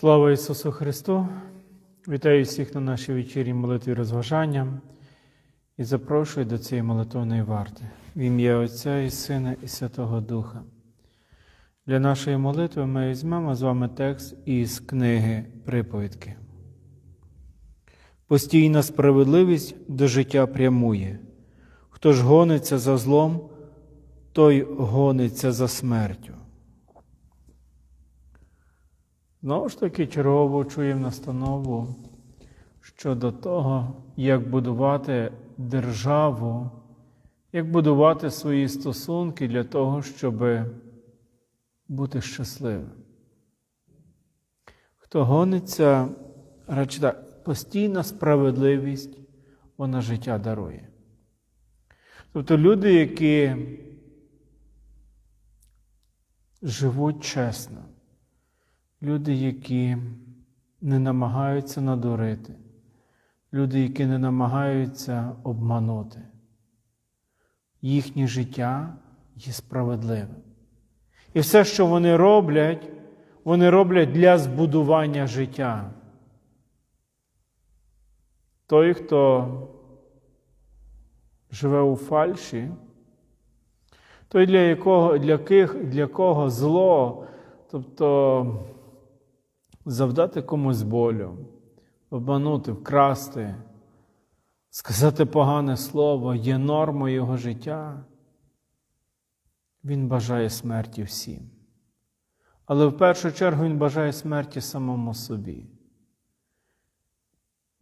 Слава Ісусу Христу! Вітаю всіх на нашій вечірній молитві розважання і запрошую до цієї молитовної варти в ім'я Отця і Сина і Святого Духа. Для нашої молитви ми візьмемо з вами текст із книги Приповідки. Постійна справедливість до життя прямує. Хто ж гониться за злом, той гониться за смертю. Знову ж таки, чергово чуємо настанову щодо того, як будувати державу, як будувати свої стосунки для того, щоб бути щасливим. Хто гониться, радше так, постійна справедливість, вона життя дарує. Тобто люди, які живуть чесно, люди, які не намагаються надурити, люди, які не намагаються обманути, їхнє життя є справедливим. І все, що вони роблять, вони роблять для збудування життя. Той, хто живе у фальші, той, для якого, для, ких, для кого зло, тобто завдати комусь болю, обманути, вкрасти, сказати погане слово є нормою його життя, він бажає смерті всім. Але в першу чергу він бажає смерті самому собі.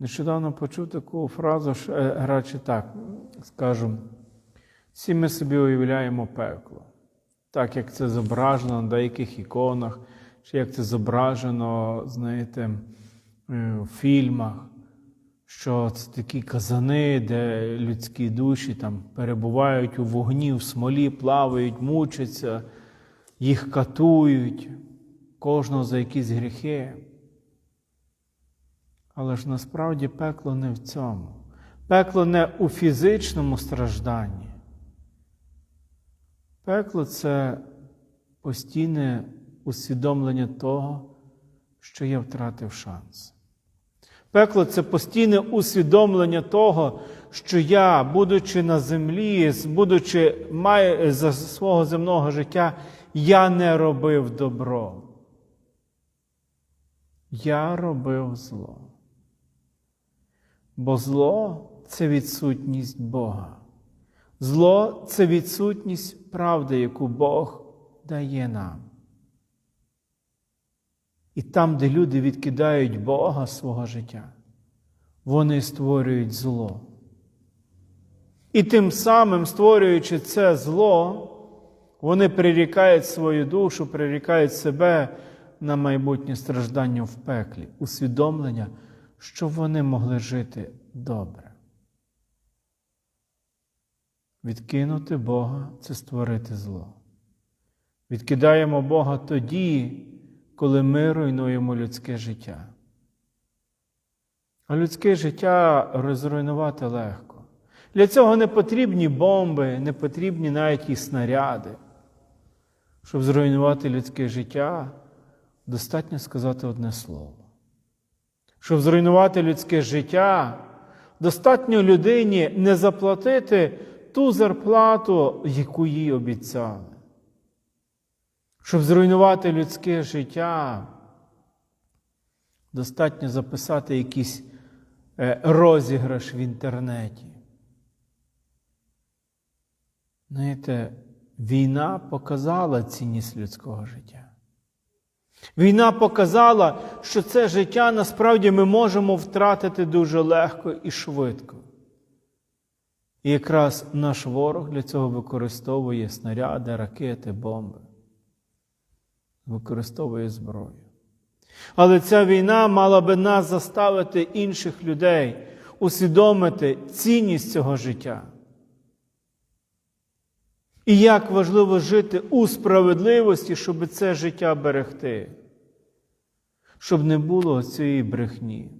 Нещодавно почув таку фразу, що, радше так скажу, всі ми собі уявляємо пекло, так як це зображено на деяких іконах, чи як це зображено, знаєте, е, в фільмах, що це такі казани, де людські душі там перебувають у вогні, в смолі, плавають, мучаться, їх катують, кожного за якісь гріхи. Але ж насправді пекло не в цьому. Пекло не у фізичному стражданні. Пекло це постійне усвідомлення того, що я втратив шанс. Пекло це постійне усвідомлення того, що я, будучи на землі, будучи за свого земного життя, я не робив добро. Я робив зло. Бо зло це відсутність Бога. Зло це відсутність правди, яку Бог дає нам. І там, де люди відкидають Бога свого життя, вони створюють зло. І тим самим, створюючи це зло, вони прирікають свою душу, прирікають себе на майбутнє страждання в пеклі, усвідомлення, що вони могли жити добре. Відкинути Бога це створити зло. Відкидаємо Бога тоді, коли ми руйнуємо людське життя. А людське життя розруйнувати легко. Для цього не потрібні бомби, не потрібні навіть і снаряди. Щоб зруйнувати людське життя, достатньо сказати одне слово. Щоб зруйнувати людське життя, достатньо людині не заплатити ту зарплату, яку їй обіцяли. Щоб зруйнувати людське життя, достатньо записати якийсь е, розіграш в інтернеті. Знаєте, війна показала цінність людського життя. Війна показала, що це життя насправді ми можемо втратити дуже легко і швидко. І якраз наш ворог для цього використовує снаряди, ракети, бомби, використовує зброю. Але ця війна мала би нас заставити інших людей усвідомити цінність цього життя. І як важливо жити у справедливості, щоб це життя берегти, щоб не було цієї брехні,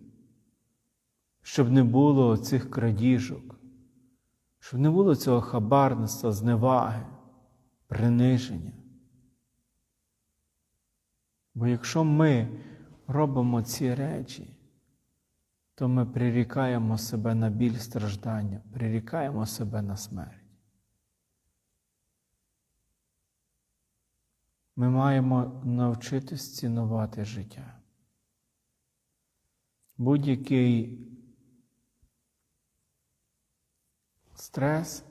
щоб не було цих крадіжок, щоб не було цього хабарництва, зневаги, приниження. Бо якщо ми робимо ці речі, то ми прирікаємо себе на біль страждання, прирікаємо себе на смерть. Ми маємо навчитись цінувати життя. Будь-який стрес,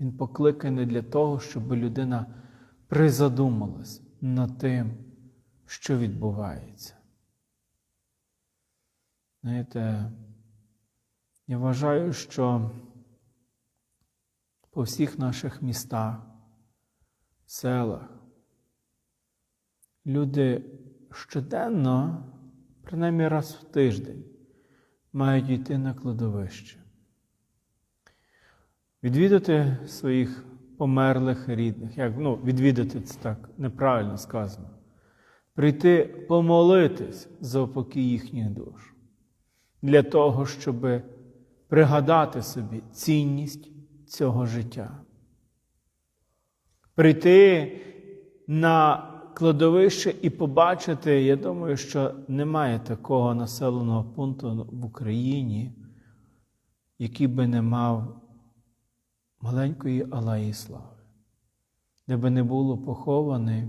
він покликаний для того, щоб людина призадумалась над тим, що відбувається. Знаєте, я вважаю, що по всіх наших містах, селах люди щоденно, принаймні раз в тиждень, мають йти на кладовище, відвідати своїх померлих рідних. Як, ну, відвідати це так неправильно сказано. Прийти помолитись за упокій їхніх душ для того, щоб пригадати собі цінність цього життя. Прийти на кладовище і побачити, я думаю, що немає такого населеного пункту в Україні, який би не мав маленької Алеї Слави, де би не було похований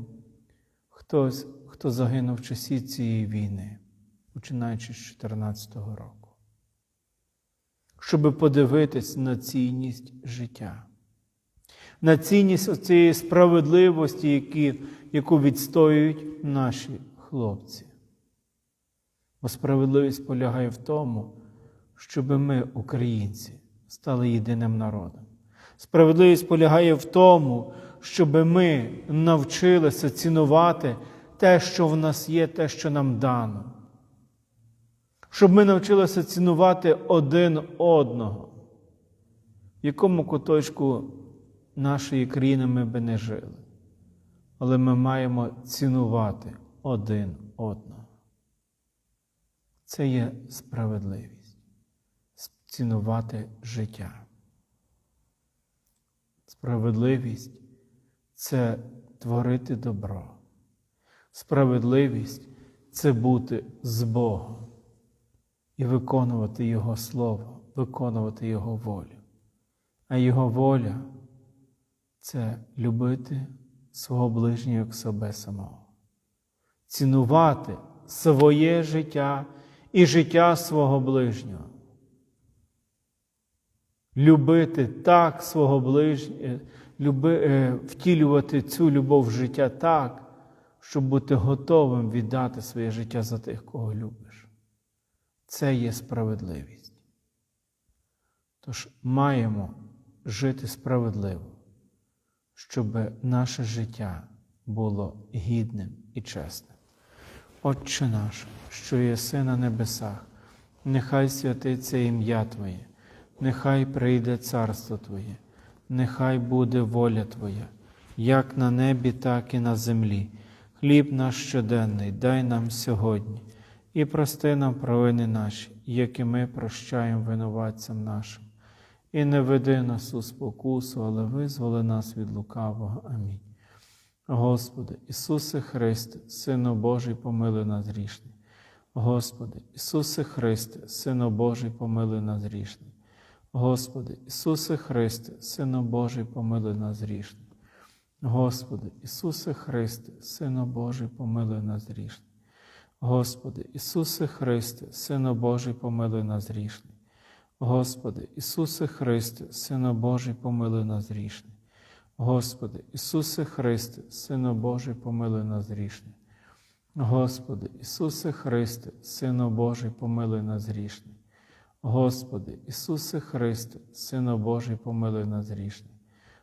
хтось, хто загинув в часі цієї війни, починаючи з 2014 року, щоб подивитись на цінність життя, на цінність цієї справедливості, які, яку відстоюють наші хлопці. Бо справедливість полягає в тому, щоб ми, українці, стали єдиним народом. Справедливість полягає в тому, щоб ми навчилися цінувати те, що в нас є, те, що нам дано. Щоб ми навчилися цінувати один одного, в якому куточку нашої країни ми би не жили. Але ми маємо цінувати один одного. Це є справедливість. Цінувати життя. Справедливість це творити добро. Справедливість це бути з Богом і виконувати Його Слово, виконувати Його волю. А Його воля це любити свого ближнього як себе самого, цінувати своє життя і життя свого ближнього. Любити так свого ближнього, люби, е, втілювати цю любов в життя так, щоб бути готовим віддати своє життя за тих, кого любиш. Це є справедливість. Тож маємо жити справедливо, щоб наше життя було гідним і чесним. Отче наш, що єси на небесах, нехай святиться ім'я Твоє, нехай прийде царство Твоє, нехай буде воля Твоя, як на небі, так і на землі. Хліб наш щоденний дай нам сьогодні і прости нам провини наші, як і ми прощаємо винуватцям нашим. І не веди нас у спокусу, але визволи нас від лукавого. Амінь. Господи, Ісусе Христе, Сину Божий, помилуй нас грішний. Господи, Ісусе Христе, Сину Божий, помилуй нас грішний. Господи, Ісусе Христе, Сину Божий, помилуй нас грішний. Господи, Ісусе Христе, Сину Божий, помилуй нас грішний. Господи, Ісусе Христе, Сину Божий, помилуй нас грішний. Господи, Ісусе Христе, Сину Божий, помилуй нас грішний. Господи, Ісусе Христе, Сину Божий, помилуй нас грішний. Господи, Ісусе Христе, Сину Божий, помилуй нас грішний. Господи, Ісусе Христе, Сину Божий, помилуй нас грішний.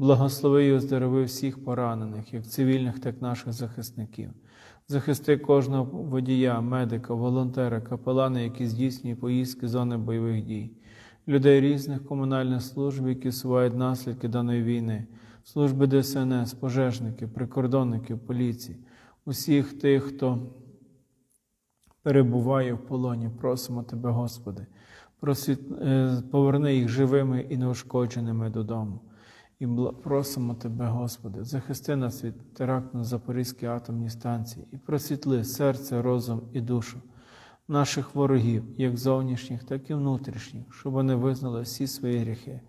Благослови і оздорови всіх поранених, як цивільних, так і наших захисників. Захисти кожного водія, медика, волонтера, капелана, які здійснюють поїздки зони бойових дій, людей різних комунальних служб, які сувають наслідки даної війни, служби ДСНС, пожежників, прикордонників, поліції, усіх тих, хто перебуває в полоні. Просимо Тебе, Господи, просвіт... е, поверни їх живими і неушкодженими додому. І просимо Тебе, Господи, захисти нас від теракту на Запорізькій атомній станції і просвітли серце, розум і душу наших ворогів, як зовнішніх, так і внутрішніх, щоб вони визнали всі свої гріхи,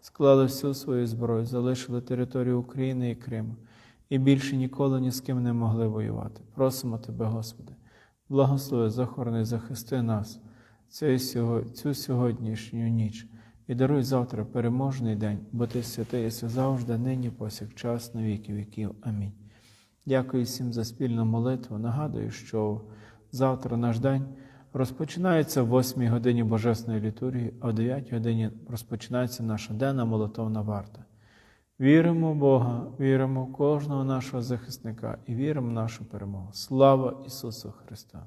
склали всю свою зброю, залишили територію України і Криму і більше ніколи ні з ким не могли воювати. Просимо Тебе, Господи, благослови, захорони, захисти нас цю сьогоднішню ніч і даруй завтра переможний день, бо Ти святий єси завжди, нині, повсякчас, на віки віків. Амінь. Дякую всім за спільну молитву. Нагадую, що завтра наш день розпочинається в 8 годині Божесної літургії, а в 9 годині розпочинається наша денна молитовна варта. Віримо в Бога, віримо в кожного нашого захисника і віримо в нашу перемогу. Слава Ісусу Христу!